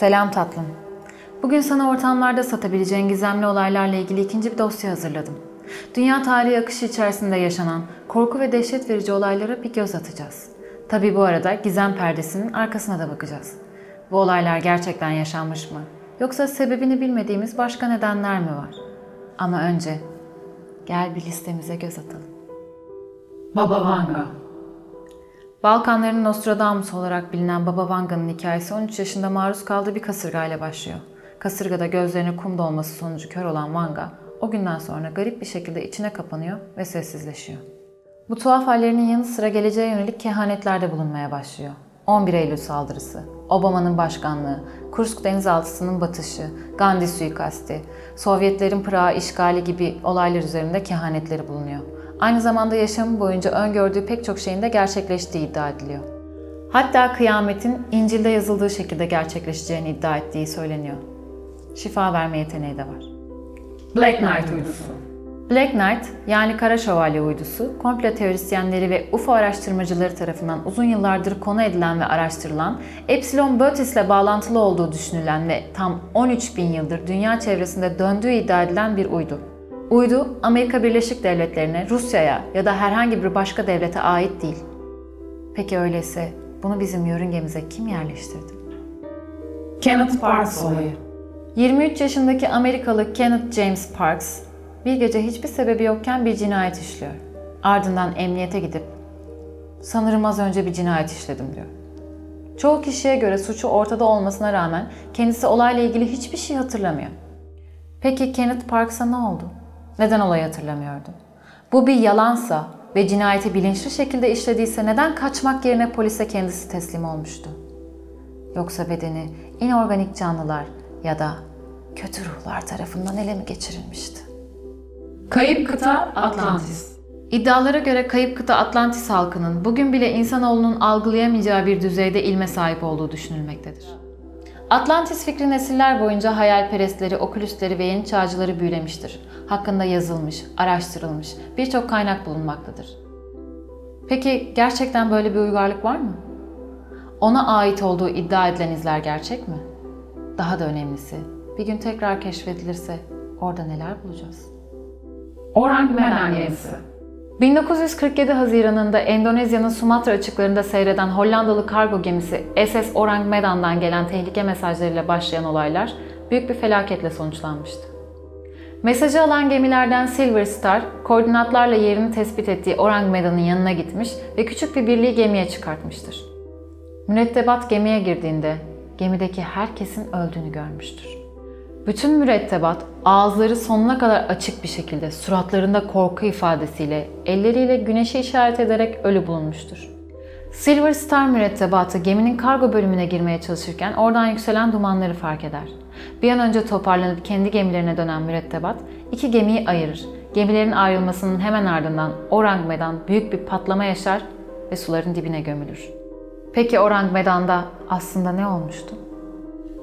Selam tatlım. Bugün sana ortamlarda satabileceğin gizemli olaylarla ilgili ikinci bir dosya hazırladım. Dünya tarihi akışı içerisinde yaşanan korku ve dehşet verici olaylara bir göz atacağız. Tabi bu arada gizem perdesinin arkasına da bakacağız. Bu olaylar gerçekten yaşanmış mı? Yoksa sebebini bilmediğimiz başka nedenler mi var? Ama önce gel bir listemize göz atalım. Baba Vanga. Balkanların Nostradamus olarak bilinen Baba Vanga'nın hikayesi 13 yaşında maruz kaldığı bir kasırgayla başlıyor. Kasırgada gözlerine kum dolması sonucu kör olan Vanga, o günden sonra garip bir şekilde içine kapanıyor ve sessizleşiyor. Bu tuhaf hallerinin yanı sıra geleceğe yönelik kehanetlerde bulunmaya başlıyor. 11 Eylül saldırısı, Obama'nın başkanlığı, Kursk denizaltısının batışı, Gandhi suikasti, Sovyetlerin Prag'a işgali gibi olaylar üzerinde kehanetleri bulunuyor. Aynı zamanda yaşamı boyunca öngördüğü pek çok şeyin de gerçekleştiği iddia ediliyor. Hatta kıyametin İncil'de yazıldığı şekilde gerçekleşeceğini iddia ettiği söyleniyor. Şifa verme yeteneği de var. Black Knight uydusu. Black Knight yani Kara Şövalye uydusu, komplo teorisyenleri ve UFO araştırmacıları tarafından uzun yıllardır konu edilen ve araştırılan, Epsilon Bötis ile bağlantılı olduğu düşünülen ve tam 13 bin yıldır dünya çevresinde döndüğü iddia edilen bir uydu. Uydu, Amerika Birleşik Devletleri'ne, Rusya'ya ya da herhangi bir başka devlete ait değil. Peki öyleyse bunu bizim yörüngemize kim yerleştirdi? Kenneth Parks olayı. 23 yaşındaki Amerikalı Kenneth James Parks bir gece hiçbir sebebi yokken bir cinayet işliyor. Ardından emniyete gidip sanırım az önce bir cinayet işledim diyor. Çoğu kişiye göre suçu ortada olmasına rağmen kendisi olayla ilgili hiçbir şey hatırlamıyor. Peki Kenneth Parks'a ne oldu? Neden olayı hatırlamıyordu? Bu bir yalansa ve cinayeti bilinçli şekilde işlediyse neden kaçmak yerine polise kendisi teslim olmuştu? Yoksa bedeni inorganik canlılar ya da kötü ruhlar tarafından ele mi geçirilmişti? Kayıp kıta Atlantis. İddialara göre kayıp kıta Atlantis halkının bugün bile insanoğlunun algılayamayacağı bir düzeyde ilme sahip olduğu düşünülmektedir. Atlantis fikri nesiller boyunca hayalperestleri, okülüsleri ve yeni çağcıları büyülemiştir. Hakkında yazılmış, araştırılmış birçok kaynak bulunmaktadır. Peki gerçekten böyle bir uygarlık var mı? Ona ait olduğu iddia edilen izler gerçek mi? Daha da önemlisi, bir gün tekrar keşfedilirse orada neler bulacağız? Orang Menan gemisi. 1947 Haziran'ında Endonezya'nın Sumatra açıklarında seyreden Hollandalı kargo gemisi SS Orang Medan'dan gelen tehlike mesajlarıyla başlayan olaylar büyük bir felaketle sonuçlanmıştı. Mesajı alan gemilerden Silver Star, koordinatlarla yerini tespit ettiği Orang Medan'ın yanına gitmiş ve küçük bir birliği gemiye çıkartmıştır. Mürettebat gemiye girdiğinde gemideki herkesin öldüğünü görmüştür. Bütün mürettebat ağızları sonuna kadar açık bir şekilde suratlarında korku ifadesiyle elleriyle güneşi işaret ederek ölü bulunmuştur. Silver Star mürettebatı geminin kargo bölümüne girmeye çalışırken oradan yükselen dumanları fark eder. Bir an önce toparlanıp kendi gemilerine dönen mürettebat iki gemiyi ayırır. Gemilerin ayrılmasının hemen ardından Orang Medan büyük bir patlama yaşar ve suların dibine gömülür. Peki Orang Medan'da aslında ne olmuştu?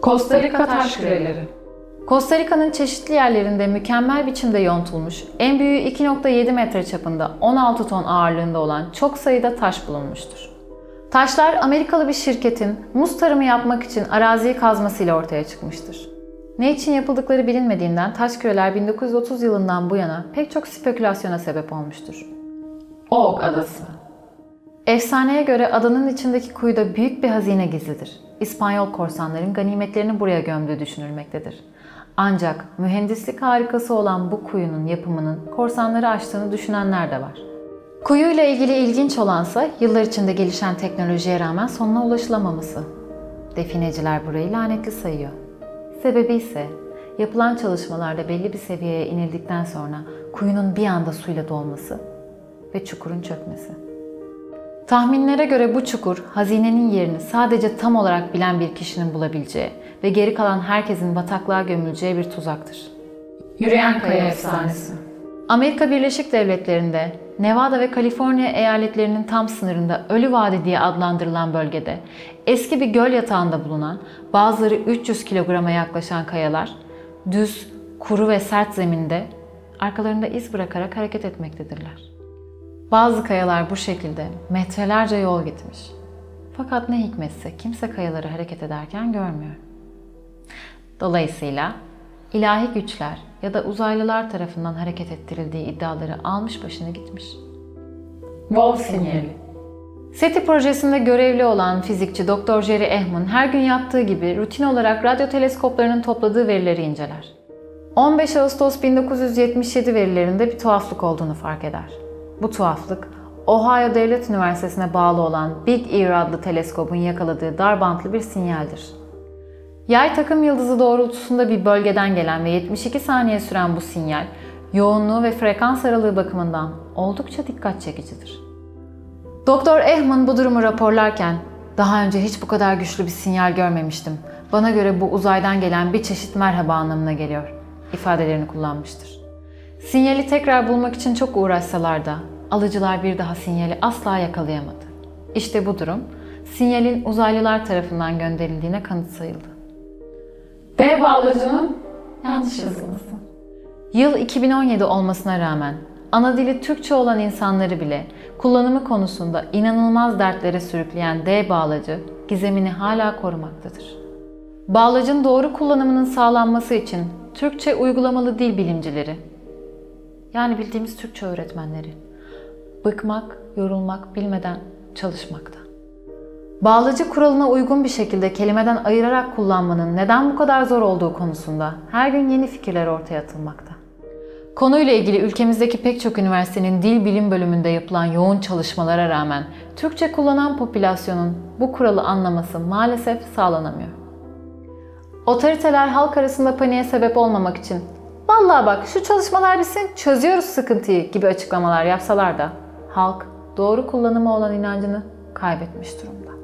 Costa Rica taş küreleri. Costa Rica'nın çeşitli yerlerinde mükemmel biçimde yontulmuş, en büyüğü 2.7 metre çapında 16 ton ağırlığında olan çok sayıda taş bulunmuştur. Taşlar Amerikalı bir şirketin muz tarımı yapmak için araziyi kazmasıyla ortaya çıkmıştır. Ne için yapıldıkları bilinmediğinden taş küreler 1930 yılından bu yana pek çok spekülasyona sebep olmuştur. Oak Adası. Efsaneye göre adanın içindeki kuyuda büyük bir hazine gizlidir. İspanyol korsanların ganimetlerini buraya gömdüğü düşünülmektedir. Ancak mühendislik harikası olan bu kuyunun yapımının korsanları aştığını düşünenler de var. Kuyuyla ilgili ilginç olansa yıllar içinde gelişen teknolojiye rağmen sonuna ulaşılamaması. Defineciler burayı lanetli sayıyor. Sebebi ise yapılan çalışmalarda belli bir seviyeye inildikten sonra kuyunun bir anda suyla dolması ve çukurun çökmesi. Tahminlere göre bu çukur hazinenin yerini sadece tam olarak bilen bir kişinin bulabileceği ve geri kalan herkesin bataklığa gömüleceği bir tuzaktır. Yürüyen kaya efsanesi. Amerika Birleşik Devletleri'nde Nevada ve Kaliforniya eyaletlerinin tam sınırında Ölü Vadi diye adlandırılan bölgede eski bir göl yatağında bulunan bazıları 300 kilograma yaklaşan kayalar düz, kuru ve sert zeminde arkalarında iz bırakarak hareket etmektedirler. Bazı kayalar bu şekilde metrelerce yol gitmiş. Fakat ne hikmetse kimse kayaları hareket ederken görmüyor. Dolayısıyla ilahi güçler ya da uzaylılar tarafından hareket ettirildiği iddiaları almış başını gitmiş. Wolf sinyali. SETI projesinde görevli olan fizikçi Dr. Jerry Ehman her gün yaptığı gibi rutin olarak radyo teleskoplarının topladığı verileri inceler. 15 Ağustos 1977 verilerinde bir tuhaflık olduğunu fark eder. Bu tuhaflık, Ohio Devlet Üniversitesi'ne bağlı olan Big Ear adlı teleskobun yakaladığı dar bantlı bir sinyaldir. Yay takım yıldızı doğrultusunda bir bölgeden gelen ve 72 saniye süren bu sinyal, yoğunluğu ve frekans aralığı bakımından oldukça dikkat çekicidir. Doktor Ehman bu durumu raporlarken, daha önce hiç bu kadar güçlü bir sinyal görmemiştim. Bana göre bu uzaydan gelen bir çeşit merhaba anlamına geliyor ifadelerini kullanmıştır. Sinyali tekrar bulmak için çok uğraşsalar da alıcılar bir daha sinyali asla yakalayamadı. İşte bu durum sinyalin uzaylılar tarafından gönderildiğine kanıt sayıldı. B bağlacının yanlış yazılması. Yıl 2017 olmasına rağmen ana dili Türkçe olan insanları bile kullanımı konusunda inanılmaz dertlere sürükleyen D bağlacı gizemini hala korumaktadır. Bağlacın doğru kullanımının sağlanması için Türkçe uygulamalı dil bilimcileri, yani bildiğimiz Türkçe öğretmenleri, bıkmak, yorulmak bilmeden çalışmakta. Bağlacı kuralına uygun bir şekilde kelimeden ayırarak kullanmanın neden bu kadar zor olduğu konusunda her gün yeni fikirler ortaya atılmakta. Konuyla ilgili ülkemizdeki pek çok üniversitenin dil bilim bölümünde yapılan yoğun çalışmalara rağmen Türkçe kullanan popülasyonun bu kuralı anlaması maalesef sağlanamıyor. Otoriteler halk arasında paniğe sebep olmamak için "Vallahi bak şu çalışmalar bitsin çözüyoruz sıkıntıyı" gibi açıklamalar yapsalar da halk doğru kullanıma olan inancını kaybetmiş durumda.